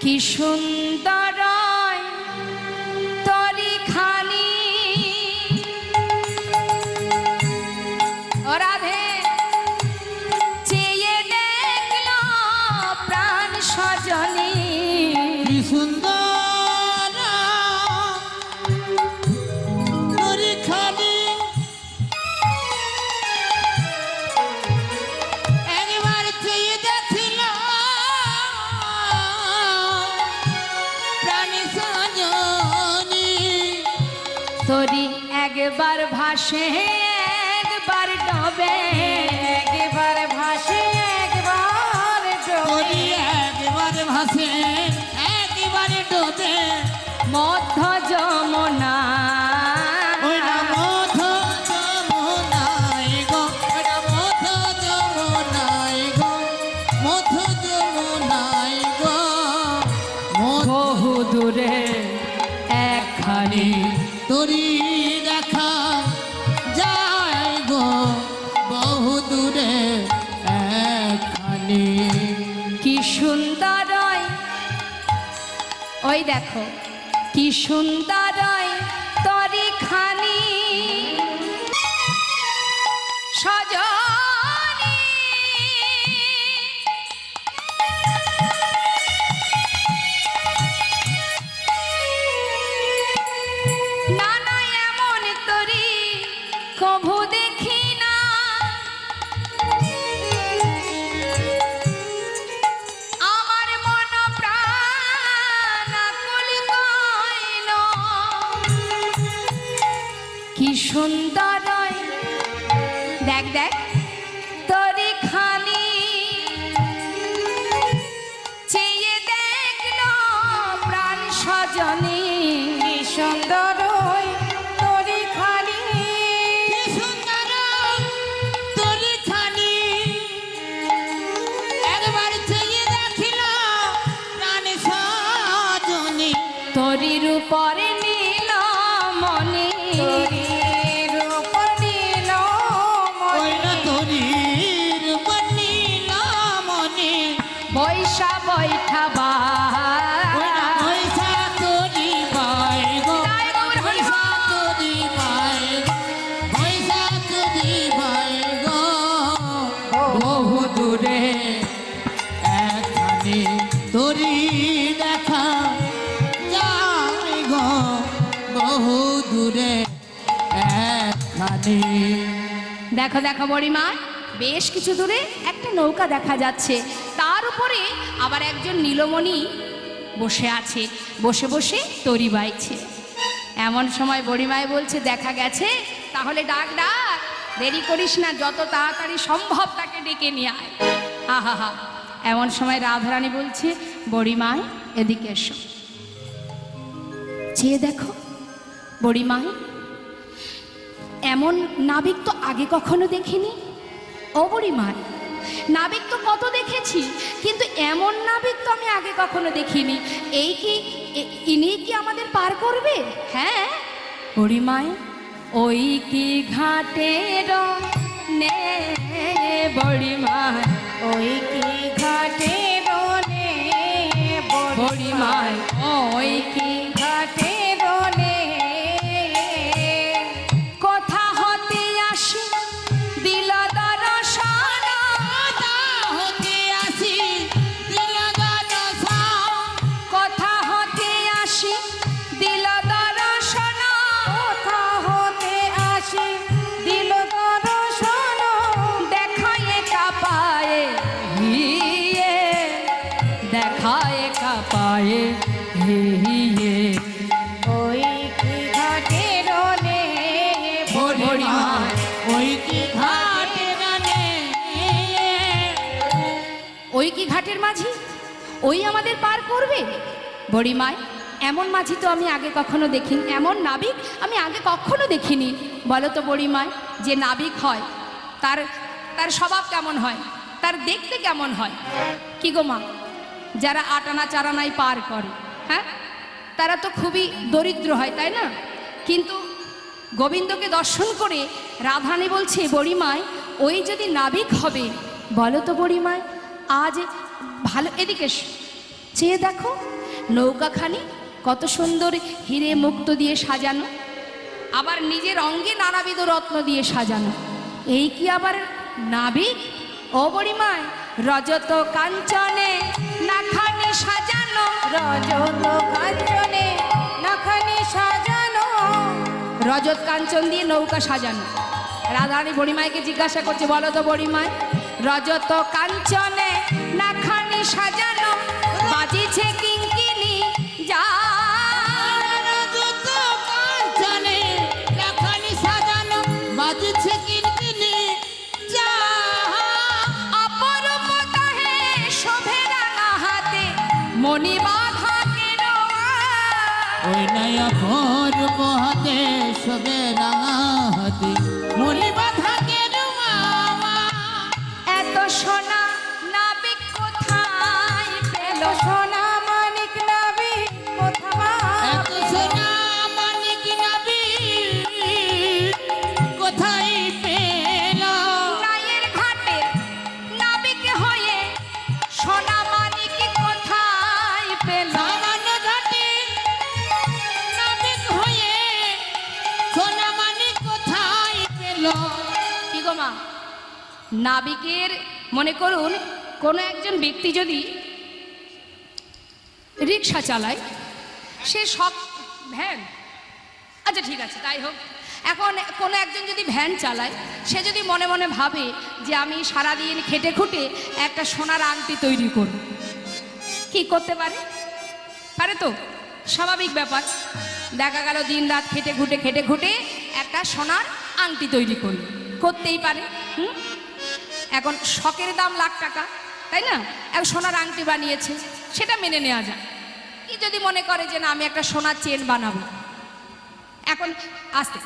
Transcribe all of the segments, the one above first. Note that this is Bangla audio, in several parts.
কি সুন্দর शहर সুন্দর দেখো দেখো বড়িমা, বেশ কিছু দূরে একটা নৌকা দেখা যাচ্ছে। তার উপরে আবার একজন নীলমণি বসে আছে, বসে বসে তরি বাইছে। এমন সময় বড়িমায় বলছে, দেখা গেছে? তাহলে ডাক ডাক। দেরি করিস না, যত তাড়াতাড়ি সম্ভব তাকে ডেকে নিয়ে আয়। হা হা। হা এমন সময় রাধারানী বলছে বড়িমায় এদিকে এসো। চেয়ে দেখো বড়িমায় এমন নাবিক তো আগে কখনো দেখিনি? অবরিমায় নাবিক তো কত দেখেছি কিন্তু এমন নাবিক তো আমি আগে কখনো দেখিনি। এই কি ইনি কি আমাদের পার করবে? হ্যাঁ। বড়িমায় ওই কি ঘাটের নে বড়িমায় ওই কি ঘাটের নে বড়িমায় ওই কি ওই মাঝি? ওই আমাদের পার করবে? বড়িমায়, এমন মাঝি তো আমি আগে কখনো দেখিনি, এমন নাবিক আমি আগে কখনো দেখিনি। বলো তো বড়িমায়, যে নাবিক হয়, তার তার স্বভাব কেমন হয়, তার দেখতে কেমন হয়? কি গো মা, যারা আটানা চারানায় পার করে হ্যাঁ? তারা তো খুবই দরিদ্র হয়, তাই না? কিন্তু গোবিন্দকে দর্শন করে রাধানী বলছে, বড়িমায়, ওই যদি নাবিক হবে, বলো তো বড়িমায়, আজ ভালো এদিকে চেয়ে দেখো নৌকাখানি কত সুন্দর হিরে মুক্ত দিয়ে সাজানো আবার নিজের অঙ্গে নানাবিধ রত্ন দিয়ে সাজানো। এই কি আবার নাবিক? ও বড়িমায় রজত কাঞ্চনে নাখানি সাজানো। রজত কাঞ্চনে নাখানি সাজানো। রজত কাঞ্চন দিয়ে নৌকা সাজানো। রাধারানী বড়িমাইকে জিজ্ঞাসা করছে বলো তো বড়িমায় রজত কাঞ্চনে সাজানো, বাজিছে কিঙ্কিনি যা সাজানো বাজছে কিনকিনি যা অপরূপ তাহে মণি বাঁধা কেরোয়া। ওই নয়া রাঙা হাতে নাবিকের, মনে করুন, কোনো একজন ব্যক্তি যদি রিক্সা চালায়, সে সব ভ্যান আচ্ছা ঠিক আছে, তাই হোক। এখন কোনো একজন যদি ভ্যান চালায়, সে যদি মনে মনে ভাবে যে আমি সারাদিন খেটে খুঁটে একটা সোনার আংটি তৈরি করব, কি করতে পারে? পারে তো? স্বাভাবিক ব্যাপার। দেখা গেল দিন রাত খেটে খুঁটে খেটে খুঁটে একটা সোনার আংটি তৈরি করল। করতেই পারে, হুম? এখন শখের দাম লাখ টাকা, তাই না? এক সোনার আংটি বানিয়েছে, সেটা মেনে নেওয়া যায় কি যদি মনে করে যে না, আমি একটা সোনার চেন বানাবো? এখন আসতে,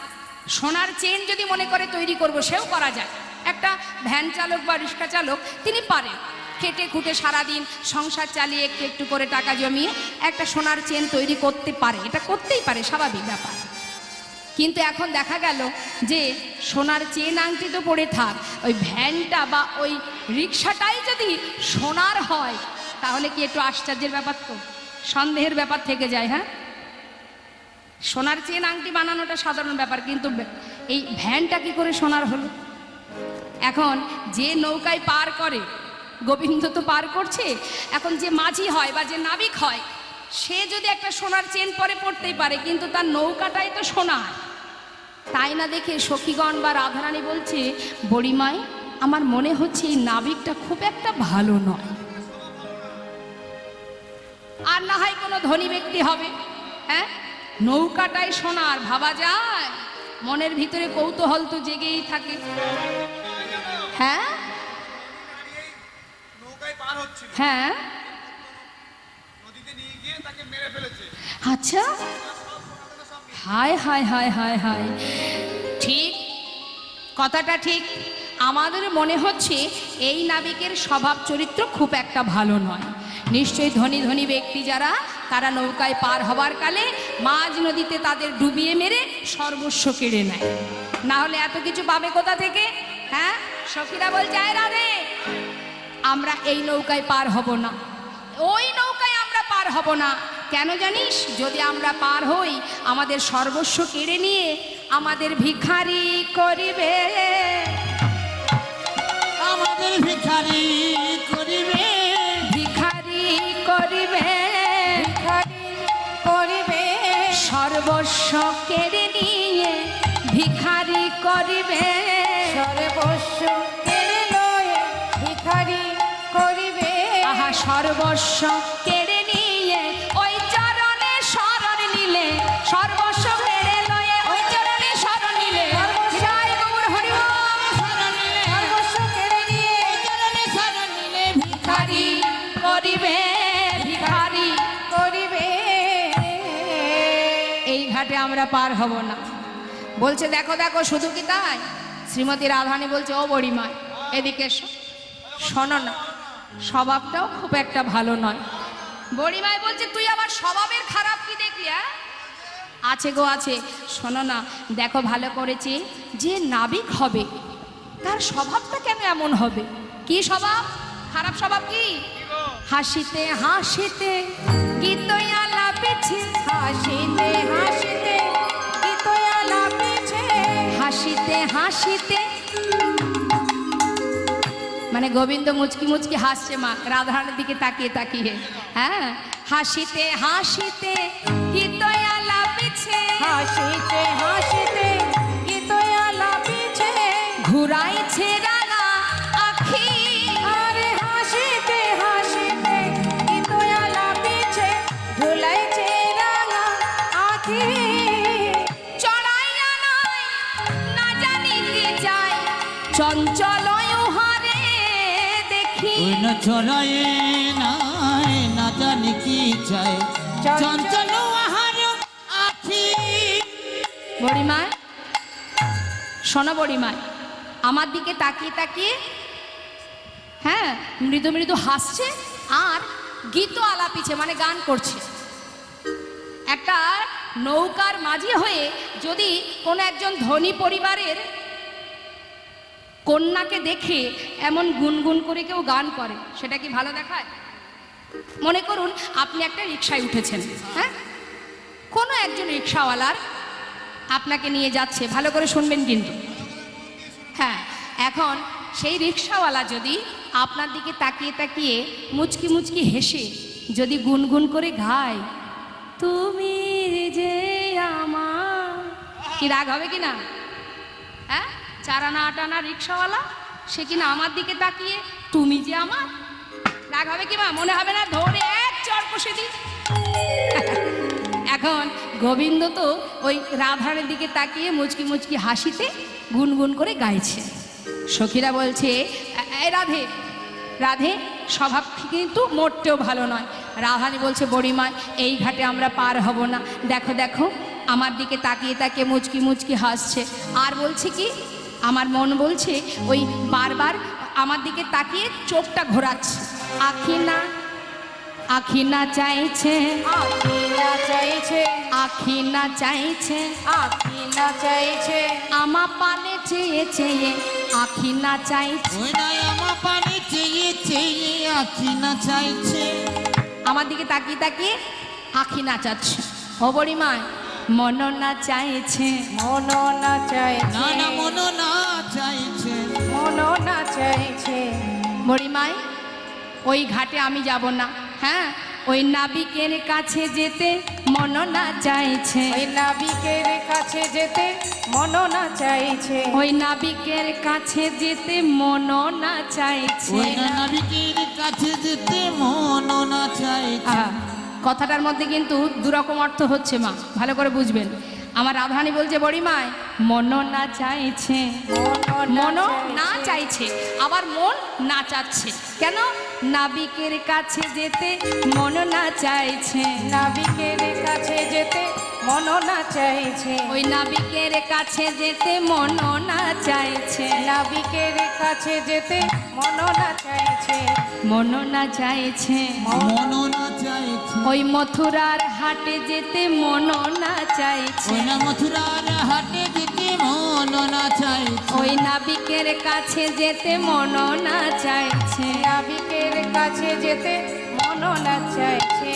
সোনার চেন যদি মনে করে তৈরি করব, সেও করা যায় একটা ভ্যান চালক বা রিক্সা চালক, তিনি পারেন। খেটে খুঁটে সারাদিন সংসার চালিয়ে একটু একটু করে টাকা জমিয়ে একটা সোনার চেন তৈরি করতে পারে। এটা করতেই পারে, স্বাভাবিক ব্যাপার। কিন্তু এখন দেখা গেল যে সোনার চেন আংটি তো পড়ে থাক, ওই ভ্যানটা বা ওই রিক্সাটাই যদি সোনার হয়, তাহলে কি একটু আশ্চর্যের ব্যাপার তো? সন্দেহের ব্যাপার থেকে যায় হ্যাঁ? সোনার চেন আংটি বানানোটা সাধারণ ব্যাপার, কিন্তু এই ভ্যানটা কি করে সোনার হলো? এখন যে নৌকায় পার করে, গোবিন্দ তো পার করছে, এখন যে মাঝি হয় বা যে নাবিক হয় সে যদি একটা সোনার চেন পরে পড়তেই পারে কিন্তু তার নৌকাটাই তো সোনার। তাই না দেখে সখীগণ বা রাধারানী বলছে বড়িমাই আমার মনে হচ্ছে এই নাবিকটা খুব একটা ভালো নয়। আর না হয় কোনো ধনী ব্যক্তি হবে হ্যাঁ? নৌকাটাই সোনার ভাবা যায়? মনের ভিতরে কৌতূহল তো জেগেই থাকে। হ্যাঁ? হ্যাঁ নদীতে নিয়ে গিয়ে তাকে মেরে ফেলেছে আচ্ছা। হায় হায় হায় হায় হায়। ঠিক, কথাটা ঠিক। আমাদের মনে হচ্ছে এই নাবিকের স্বভাব চরিত্র খুব একটা ভালো নয়। নিশ্চয়ই ধনী ধনী ব্যক্তি যারা, তারা নৌকায় পার হবার কালে মাঝ নদীতে তাদের ডুবিয়ে মেরে সর্বস্ব কেড়ে নেয়। না হলে এত কিছু পাবে কোথা থেকে? হ্যাঁ? সখীরা বলছে, "আয় রাধে, আমরা এই নৌকায় পার হব না। ওই নৌকায় আমরা পার হব না। কেন জানিস? যদি আমরা পার হই আমাদের সর্বস্ব কেড়ে নিয়ে আমাদের ভিখারি করিবে। আমাদের ভিখারি করিবে। ভিখারি করিবে। করিবে। সর্বস্ব কেড়ে নিয়ে ভিখারি করিবে। সর্বস্ব কেড়ে লয়ে ভিখারি করিবে। আহা সর্বস্ব কেড়ে আমরা পার হব না। বলছে, দেখো দেখো, শুধু কি তাই? শ্রীমতী রাধানী বলছে, ও বড়িমায় এদিকে শোনো না, স্বভাবটাও খুব একটা ভালো নয়। বড়িমায় বলছে, তুই আমার স্বভাবের খারাপ কি দেখলি হ্যাঁ? আছে গো, আছে। শোনো না, দেখো, ভালো করেছে যে নাবিক হবে, তার স্বভাবটা কেন এমন হবে? কি স্বভাব? খারাপ স্বভাব কি? হাসিতে হাসিতে গীতই আলাপেছে হাসিতে হাসিতে হাসিতে। মানে গোবিন্দ মুচকি মুচকি হাসছে মা রাধারানীর দিকে তাকিয়ে তাকিয়ে। হ্যাঁ হাসিতে হাসিতে হাসিতে হাসিতে ছড়ায় নাই না জানি কি চাই। চঞ্চল। চঞ্চল আহার আখি। বড়িমা শোনো বড়িমা আমার দিকে তাকিয়ে তাকিয়ে হ্যাঁ মৃদু মৃদু হাসছে আর গীত আলাপিছে মানে গান করছে। একটা নৌকার মাঝি হয়ে যদি কোনো একজন ধনী পরিবারের কন্যাকে দেখে এমন গুনগুন করে কেউ গান করে, সেটা কি ভালো দেখায়? মনে করুন, আপনি একটা রিক্সায় উঠেছেন হ্যাঁ? কোনো একজন রিক্সাওয়ালার আপনাকে নিয়ে যাচ্ছে, ভালো করে শুনবেন কিন্তু। হ্যাঁ এখন সেই রিক্সাওয়ালা যদি আপনার দিকে তাকিয়ে তাকিয়ে মুচকি মুচকি হেসে, যদি গুনগুন করে গায়, তুমি যে আমার কি রাগ হবে কি না? হ্যাঁ? চারানা আটানা রিক্সাওয়ালা, সে কিনা আমার দিকে তাকিয়ে, তুমি যে আমার? রাগ হবে কি মা? মনে হবে না ধরে এক চর কষে দিই। এখন গোবিন্দ তো ওই রাধারের দিকে তাকিয়ে মুচকি মুচকি হাসিতে গুনগুন করে গাইছে। সখীরা বলছে রাধে রাধে, স্বভাব কিন্তু মোটেও ভালো নয়। রাধানি বলছে, বড়িমা, এই ঘাটে আমরা পার হব না। দেখো দেখো, আমার দিকে তাকিয়ে তাকিয়ে মুচকি মুচকি হাসছে। আর বলছে কি আমার মন বলছে ওই বারবার আমার দিকে তাকিয়ে চোখটা ঘোরাচ্ছে। আখি না আখি না চাইছে। আখি না চাইছে। আখি না চাইছে। আখি না চাইছে। আমা পানে চেয়ে চেয়ে আখি না চাইছে। ওই না আমার পানি চেয়ে চেয়ে আখি না চাইছে। আমার দিকে তাকিয়ে তাকিয়ে আখি নাচাচ্ছে ও বড়িমায় মন না চাইছে। মন না চাইছে। না না মন না চাইছে। মন না চাইছে। বড়িমায় ওই ঘাটে আমি যাব না। হ্যাঁ ওই নাবিকের কাছে যেতে মন না চাইছে। ওই নাবিকের কাছে যেতে মন না চাইছে। ওই নাবিকের কাছে যেতে মন না চাইছে। ওই নাবিকের কাছে যেতে মন না চাইছে। কথাটার মধ্যে কিন্তু দুরকম অর্থ হচ্ছে মা ভালো করে বুঝবেন। আমার রাধারানী বলছে বড়িমায় মন না চাইছে মন না চাইছে আবার মন না চাচ্ছে। কেন? নাবিকের কাছে যেতে মন না চাইছে নাবিকের কাছে যেতে মন না চাইছে। ওই নাবিকের কাছে যেতে মন না চাইছে নাবিকের কাছে যেতে মন না চাইছে। মন না চাইছে। মন না চাইছে। ওই মথুরার হাটে যেতে মন না চাইছে। ওই না মথুরার হাটে যেতে মন না চাইছে। ওই নাবিকের কাছে যেতে মন না চাইছে। নাবিকের কাছে যেতে মন না চাইছে।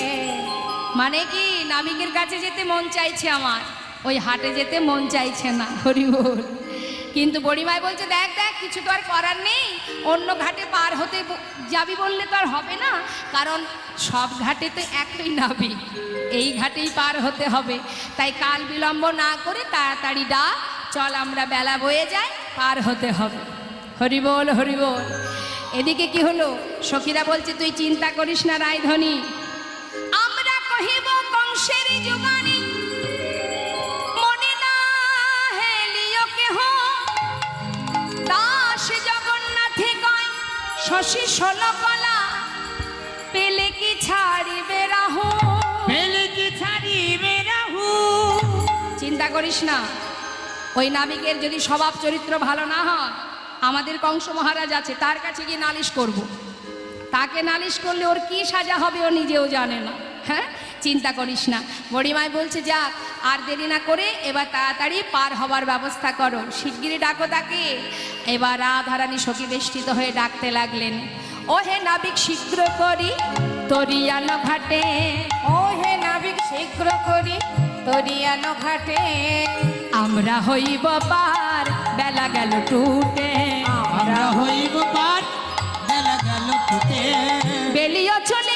মানে কি নাবিকের কাছে যেতে মন চাইছে আমার? ওই হাটে যেতে মন চাইছে না হরি বল কিন্তু বড়িমাই বলছে, দেখ দেখ, কিছু তো আর করার নেই। অন্য ঘাটে পার হতে যাবি বললে তো আর হবে না। কারণ সব ঘাটে তো একই নাবিক এই ঘাটেই পার হতে হবে। তাই কাল বিলম্ব না করে তাড়াতাড়ি ডাক চল, আমরা বেলা বয়ে যাই, পার হতে হবে। হরি বল হরি বল। এদিকে কি হলো? সখীরা বলছে, তুই চিন্তা করিস না রায়ধনী আমরা কহিব কংসের যুগানি শশী ষোলকলা পেলে কি ছাড়িবে রাহু? পেলে কি ছাড়িবে রাহু? চিন্তা করিস না ওই নাবিকের যদি স্বভাব চরিত্র ভালো না হয় আমাদের কংস মহারাজ আছে তার কাছে গিয়ে নালিশ করব। তাকে নালিশ করলে ওর কি সাজা হবে ও নিজেও জানে না হ্যাঁ? চিন্তা করিস না। বড়িমাই বলছে যাক আর দেরি না করে এবার তাড়াতাড়ি পার হবার ব্যবস্থা করো। শিগগিরই ডাকো তাকে। এবার রাধারানী সখী বেষ্টিত হয়ে ডাকতে লাগলেন ও হে নাবিক শীঘ্র করি তরিয়ানো ঘাটে। ও হে নাবিক শীঘ্র করি তরিয়ানো ঘাটে। আমরা হইব পার বেলা গেল টুটে। আমরা হইব পার বেলা গেল ফুটে বেলিও চলিল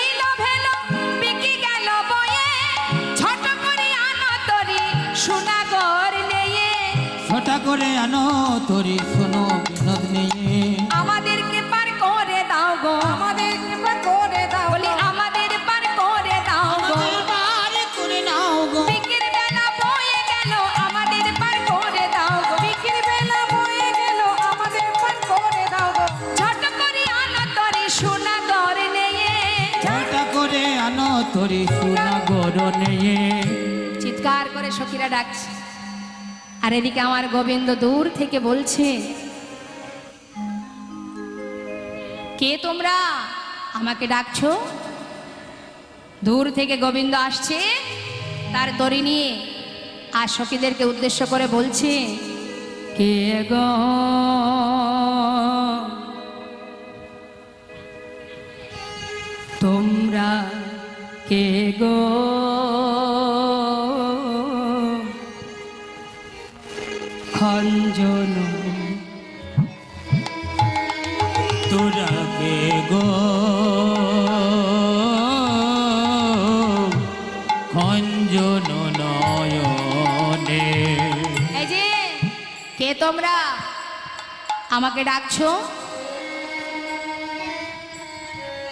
করে আনো তোরি শোনো বিনোদ নিয়ে। আমাদেরকে পার করে দাও গো। আমাদের কৃপা করে দাও বলি আমাদের পার করে দাও গো। বাড়ি করে নাও গো। বিকির বেলা বয়ে গেল আমাদের পার করে দাও গো। বিক্রির বেলা বয়ে গেল আমাদের পার করে দাও গো। ছোট করে আনো তরি সোনাগর নেয়ে। ছোটা করে আনো তোরি সোনা গরো নিয়ে। চিৎকার করে সখীরা ডাকছে। আর এদিকে আমার গোবিন্দ দূর থেকে বলছে, কে তোমরা? আমাকে ডাকছো? দূর থেকে গোবিন্দ আসছে, তার তরি নিয়ে আর সখীদেরকে উদ্দেশ্য করে বলছে, কে গো? তোমরা কে গো? খঞ্জন। তোরা কে গো? খঞ্জন নয়নে। এই যে, কে তোমরা? আমাকে ডাকছো?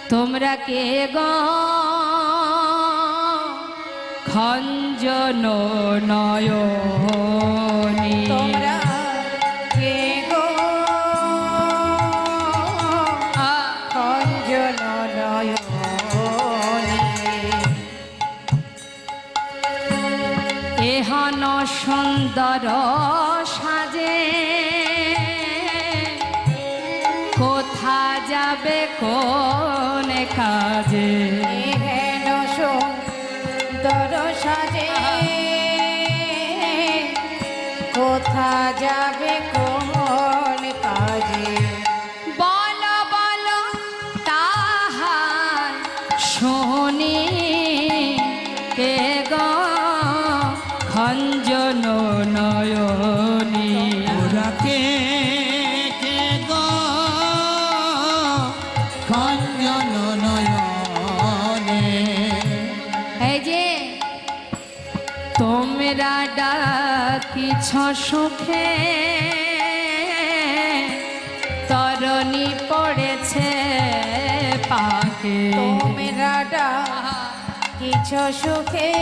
তোমরা কে গো? খঞ্জন নয়নী। তোমরা কে গো? খঞ্জন নয়নে। এহন সুন্দর সাজে। কোথা যাবে কোন কাজে? কোথা যাবে। তোমরা ডাকিছ সুখে। তরণী পড়েছে পাকে। তোমরা কিছু সুখে।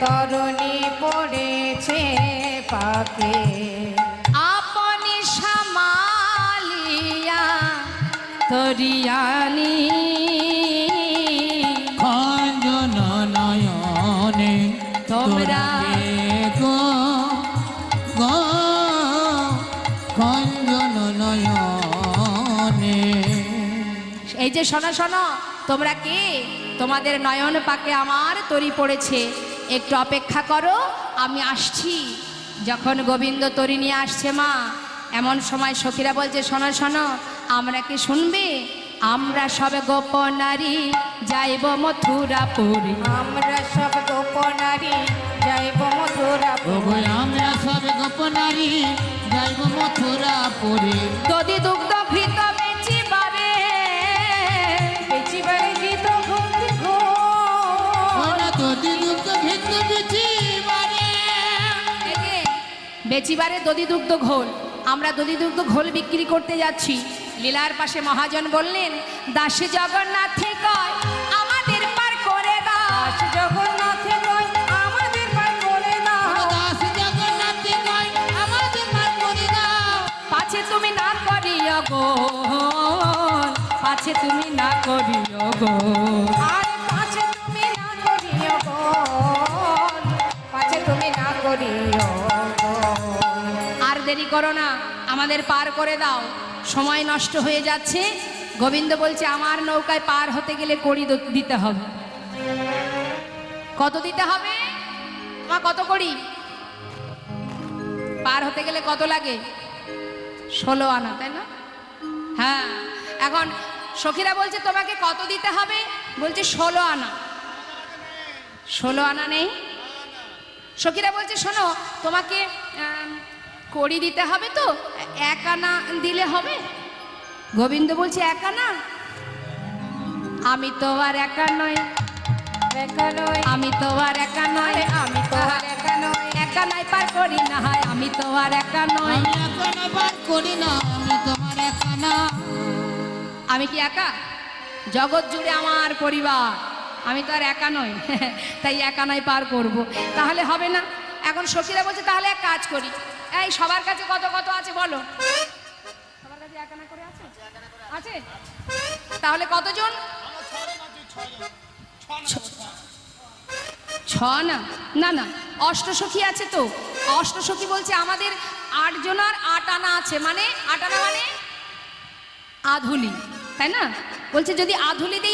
তরণী পড়েছে পাকে। আপনি সামালিয়া তরিয়ানি তোমরা কে গো গো খঞ্জন নয়নে। এই যে শোনো শোনো তোমরা কে? তোমাদের নয়ন পাকে আমার তরি পড়েছে। একটু অপেক্ষা করো আমি আসছি। যখন গোবিন্দ তরি নিয়ে আসছে মা এমন সময় সখীরা বলছে শোনো শোনো আমরা কি শুনবে? আমরা সব গোপনারী যাইব মথুরাপুরী। আমরা সব গোপনারী যাইব মথুরা ওগো আমরা সব গোপনারী যাইব মথুরা পুরী। দদি দুগ্ধ বেচিবারে বেচিবারে গীত ভক্তি ভিত বেচিবারে। ঘোল। আমরা দধি দুগ্ধ ঘোল বিক্রি করতে যাচ্ছি। লীলার পাশে মহাজন বললেন দাসে জগন্নাথে গো পাছে তুমি না করিও গো। আর পাছে তুমি না করিও গো। তুমি না করিও আর দেরি করো না, আমাদের পার করে দাও। সময় নষ্ট হয়ে যাচ্ছে। গোবিন্দ বলছে, আমার নৌকায় পার হতে গেলে কড়ি দিতে হবে। কত দিতে হবে? মা কত করি পার হতে গেলে কত লাগে? ষোলো আনা, তাই না? হ্যাঁ এখন সখীরা বলছে, তোমাকে কত দিতে হবে? বলছে, ষোলো আনা। ষোলো আনা নেই? সখীরা বলছে, শোনো, তোমাকে কড়ি দিতে হবে তো, এক আনা দিলে হবে? গোবিন্দ বলছে, এক আনা? আমি তো আর একা নয় আমি তো আর একা নয় আমি তো আর একা নয় একা নাই পার করি না হয়, আমি তো আর একা আবার করি না। আমি কি একা? জগৎ জুড়ে আমার পরিবার। আমি তো আর একা নই। তাই একা নয়, পার করব। তাহলে হবে না। এখন সখীরা বলছে, তাহলে এক কাজ করি। এই, সবার কাছে কত কত আছে বলো? সবার কাছে করে আছে? আছে? তাহলে কতজন? ছ না। না না। অষ্টসখী আছে তো। অষ্টসখী বলছে, আমাদের আটজনার আট আনা আছে। মানে আট আনা মানে? আধুলি তাই না? বলছে যদি আধুলি দিই